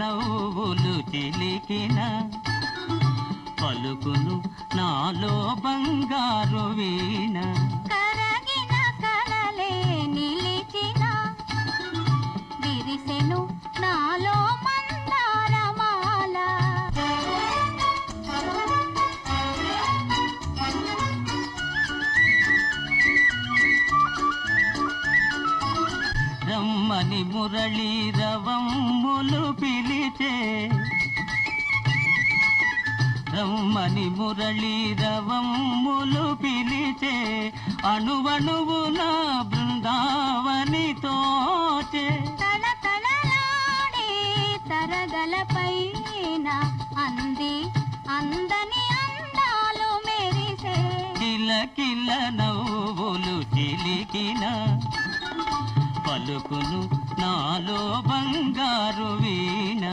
నవ్వులు చిలికిన పలుకును నాలో బంగారు వీణ. రమ్మని మురళీ రవమ్ములు పిలిచే. రమ్మని మురళీ రవమ్ములు పిలిచే. అణువణువు నా బృందావని తోచే. తళతళలాడే తరగల పైన అంది అందని అందాలు మెరిసే. కిలకిల నవ్వులు చిలికిన. పలుకులు నాలో బంగారు వీణ.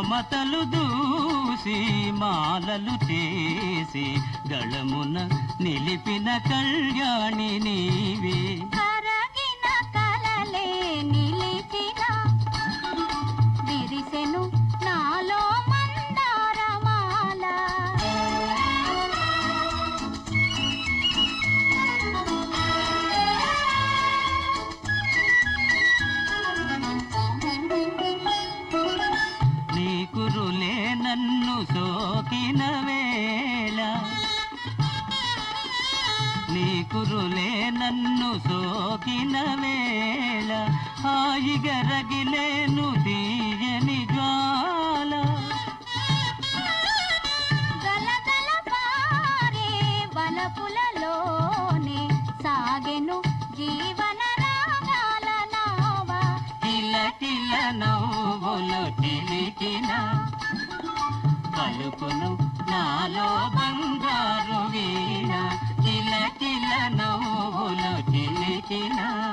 మమతలు దూసి మాలలు చేసి దళమున నిలిపిన కళ్యాణి నీవే. నీ కురులే నన్ను సోకిన వేళ హాయిగా రగిలేను తీయని జ్వాల. వలపులలోనే సాగెను జీవన రాగాల నావా. కిల కిల నవ్వులు చిలికిన పలుకును నాలో బంగారు